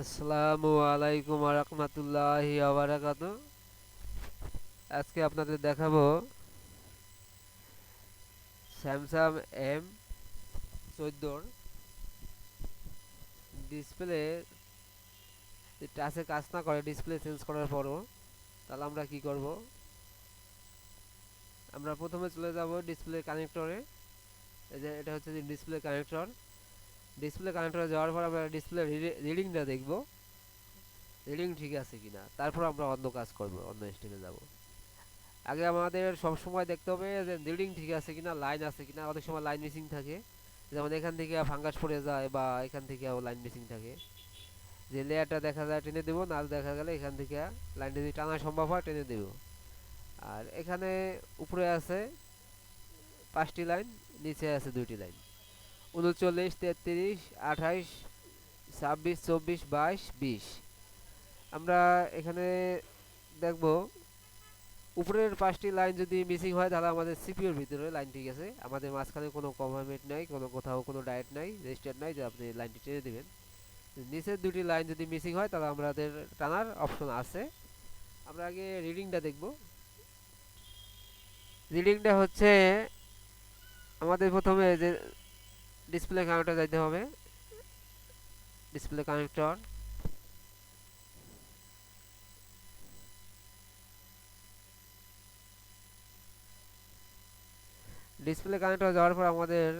আসসালামু আলাইকুম রহমতুল্লাহি আবরাকাত আজকে আপনাদের দেখাবো স্যামসাং এম চোদ্দোর ডিসপ্লে টাচে কাজ না করে ডিসপ্লে চেঞ্জ করার পরও, তাহলে আমরা কি করব? আমরা প্রথমে চলে যাব ডিসপ্লে কানেক্টরে এটা হচ্ছে ডিসপ্লে কানেক্টর ডিসপ্লে কানেক্টরে যাওয়ার পর আমরা ডিসপ্লে রিডিংটা দেখব। রিডিং ঠিক আছে কিনা? তারপর আমরা অন্য কাজ করব, অন্য স্টেপে যাব। আগে আমাদের সব সময় দেখতে হবে যে রিডিং ঠিক আছে কিনা লাইন আছে কিনা। অনেক সময় লাইন মিসিং থাকে। যেমন এখান থেকে ফাঙ্গাস পড়ে যায় বা এখান থেকে লাইন মিসিং থাকে। যে লেয়ারটা দেখা যায় টেনে দেবো না দেখা গেলে এখান থেকে লাইনটা যদি টানা সম্ভব হয় টেনে দেবো। আর এখানে উপরে আছে পাঁচটি লাইন নিচে আছে দুইটি লাইন উনচল্লিশ, তেত্রিশ, আঠাইশ, ছাব্বিশ, চব্বিশ, বাইশ, বিশ। আমরা এখানে দেখব, উপরের পাঁচটি লাইন যদি মিসিং হয়, তাহলে আমাদের সিপিওর ভিতরে লাইন ঠিক আছে। আমাদের মাঝখানে কোনো কমামেন্ট নাই, কোনো কোথাও কোনো ডায়েট নাই, রেজিস্টার নাই, যে আপনি লাইনটি টেনে দেবেন। নিচের দুটি লাইন যদি মিসিং হয়, তাহলে আমাদের টানার অপশন আছে। আমরা আগে রিডিংটা দেখব। রিডিংটা হচ্ছে, আমাদের প্রথমে যে ডিসপ্লে কানেক্টর যাইতে হবে। ডিসপ্লে কানেক্টর ডিসপ্লে কানেক্টর যাওয়ার পর আমাদের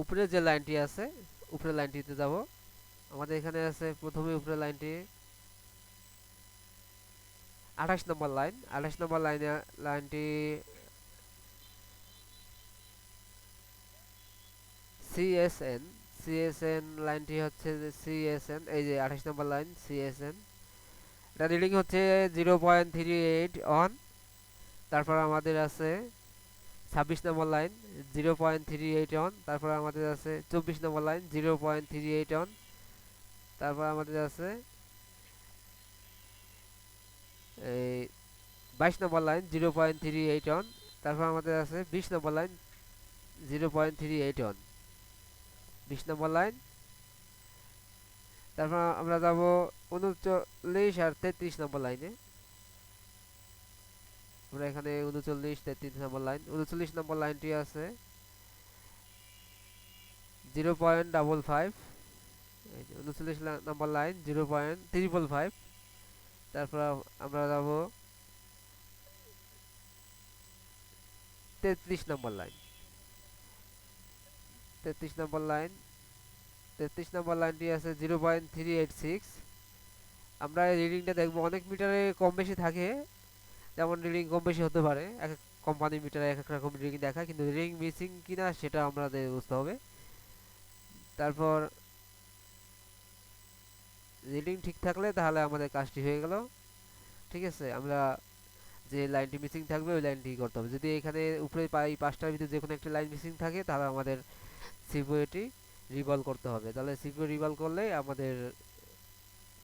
উপরে যে লাইনটি আছে উপরে লাইনটিতে যাব। আমাদের এখানে আছে প্রথমে উপরে লাইনটি আঠাশ নম্বর লাইন। আঠাশ নম্বর লাইনে, লাইনটি সিএসএন সিএসএন লাইনটি হচ্ছে যে সিএসএন এই যে আঠাশ নম্বর লাইন সিএসএন এটা রিডিং হচ্ছে zero point three eight on তারপর আমাদের আছে ছাব্বিশ number line zero point three eight on তারপর আমাদের আছে চব্বিশ number line zero point three eight on তারপর আমাদের আছে এই বাইশ number line zero point three eight on তারপর আমাদের আছে বিশ number line zero point three eight on বিশ নম্বর লাইন তারপর আমরা যাব উনচল্লিশ আর তেত্রিশ নম্বর লাইনে। আমরা এখানে উনচল্লিশ, তেত্রিশ নম্বর লাইন, উনচল্লিশ নম্বর লাইনটি আছে জিরো পয়েন্ট ডাবল ফাইভ। উনচল্লিশ number line, zero point triple five. তারপর আমরা যাব তেত্রিশ নম্বর লাইন। তেত্রিশ নম্বর লাইন, তেত্রিশ নম্বর লাইনটি আছে zero point three eight six. আমরা রিডিংটা দেখব, অনেক মিটারে কম বেশি থাকে, যেমন রিডিং কম বেশি হতে পারে, এক এক কোম্পানি মিটারে এক এক রকম রিডিং দেখায়, কিন্তু রিডিং মিসিং কিনা সেটা আমাদের বুঝতে হবে। তারপর, রিডিং ঠিক থাকলে তাহলে আমাদের কাজটি হয়ে গেল। ঠিক আছে, আমরা যে লাইনটি মিসিং থাকবে, ওই লাইনটি করতে হবে। যদি এখানে উপরে পাই, পাঁচটার ভিতরে যে কোনো একটা লাইন মিসিং থাকে, তাহলে আমাদের সিপিওটি রিভলভ করতে হবে। তাহলে সিপিউ রিভলভ করলে আমাদের